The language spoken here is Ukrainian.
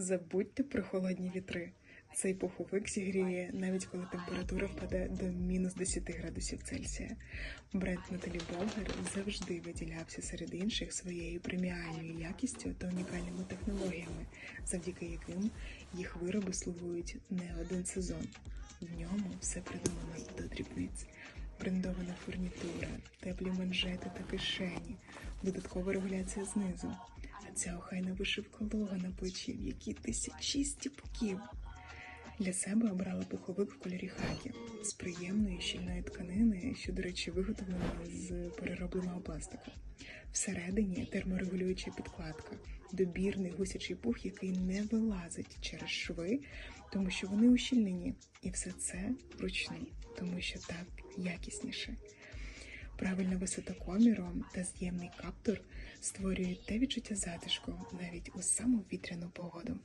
Забудьте про холодні вітри. Цей пуховик зігріє навіть коли температура впаде до мінус 10 градусів Цельсія. Бренд Наталі Болгар завжди виділявся серед інших своєю преміальною якістю та унікальними технологіями, завдяки яким їх вироби слугують не один сезон. В ньому все придумано до дрібниць. Брендована фурнітура, теплі манжети та кишені, додаткова регуляція знизу. Ця охайна вишивка лога на плечі, в якій тисячі стіпків. Для себе обрала пуховик в кольорі хакі з приємної щільної тканини, що, до речі, виготовлена з переробленого пластику. Всередині терморегулююча підкладка, добірний гусячий пух, який не вилазить через шви, тому що вони ущільнені. І все це вручну, тому що так якісніше. Правильна висота коміру та з'ємний каптур створюють те відчуття затишку навіть у саму вітряну погоду.